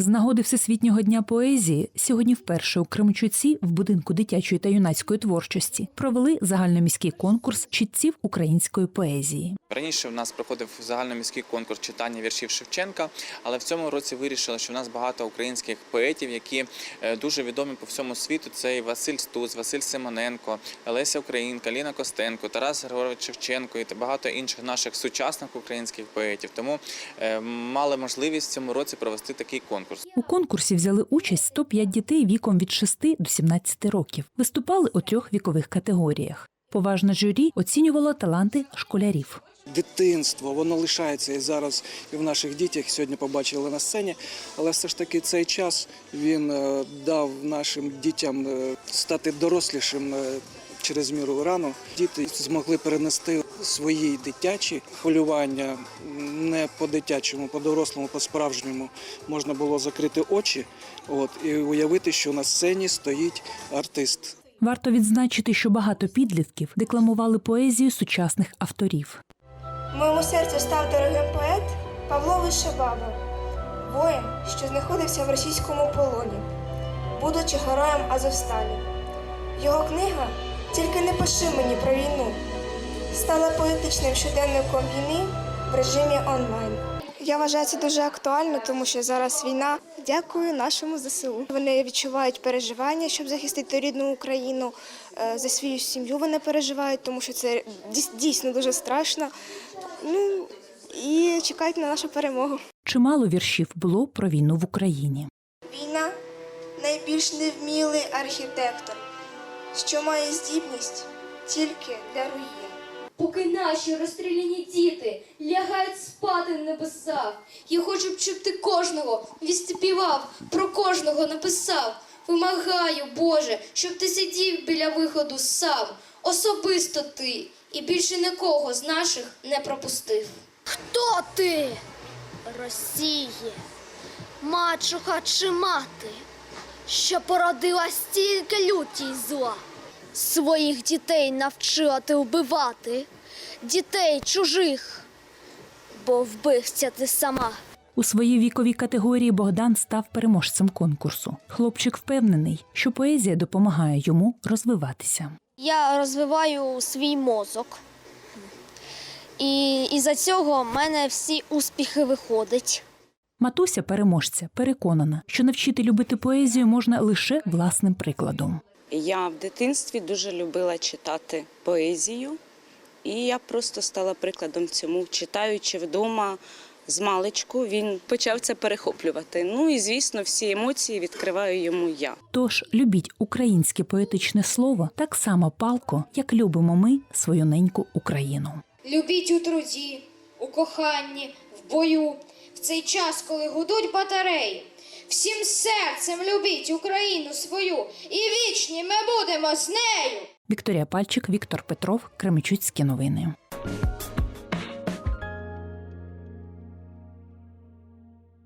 З нагоди Всесвітнього дня поезії сьогодні вперше у Кремчуці в будинку дитячої та юнацької творчості провели загальноміський конкурс читців української поезії. Раніше в нас проходив загальноміський конкурс читання віршів Шевченка, але в цьому році вирішили, що в нас багато українських поетів, які е, дуже відомі по всьому світу. Це і Василь Стус, Василь Симоненко, Леся Українка, Ліна Костенко, Тарас Григорович Шевченко і багато інших наших сучасних українських поетів. Тому е, мали можливість в цьому році провести такий конкурс. У конкурсі взяли участь 105 дітей віком від 6 до 17 років. Виступали у трьох вікових категоріях. Поважне журі оцінювало таланти школярів. Дитинство, воно лишається і зараз і в наших дітях сьогодні побачили на сцені. Але все ж таки цей час він е, дав нашим дітям е, стати дорослішим е, через міру рано. Діти змогли перенести свої дитячі хвилювання не по-дитячому, по-дорослому, по-справжньому можна було закрити очі от, і уявити, що на сцені стоїть артист. Варто відзначити, що багато підлітків декламували поезію сучасних авторів. Моєму серцю став дорогим поет Павло Вишебаба, воїн, що знаходився в російському полоні, будучи героєм Азовсталі. Його книга Тільки не пиши мені про війну стала поетичним щоденником війни в режимі онлайн. Я вважаю це дуже актуально, тому що зараз війна. Дякую нашому ЗСУ. Вони відчувають переживання, щоб захистити рідну Україну. Е, За свою сім'ю вони переживають, тому що це дійс- дійсно дуже страшно. Ну і чекають на нашу перемогу. Чимало віршів було про війну в Україні. Війна найбільш невмілий архітектор, що має здібність тільки для руїн. Поки наші розстріляні діти лягають спати в небесах. Я хочу, б, щоб ти кожного відспівав, про кожного написав. Вимагаю, Боже, щоб ти сидів біля виходу сам, особисто ти, і більше нікого з наших не пропустив. Хто ти, Росіє, мачуха чи мати, що породила стільки люті й зла? Своїх дітей навчила ти вбивати, дітей чужих, бо вбивця ти сама. У своїй віковій категорії Богдан став переможцем конкурсу. Хлопчик впевнений, що поезія допомагає йому розвиватися. Я розвиваю свій мозок. І із-за цього в мене всі успіхи виходять. Матуся переможця переконана, що навчити любити поезію можна лише власним прикладом. Я в дитинстві дуже любила читати поезію, і я просто стала прикладом цьому, читаючи вдома з маличку, він почав це перехоплювати. Ну і звісно, всі емоції відкриваю йому я. Тож любіть українське поетичне слово так само палко, як любимо ми свою неньку Україну. Любіть у труді, у коханні, в бою, в цей час, коли гудуть батареї. Всім серцем любіть Україну свою, і вічні ми будемо з нею. Вікторія Пальчик, Віктор Петров, Кремичуцькі новини.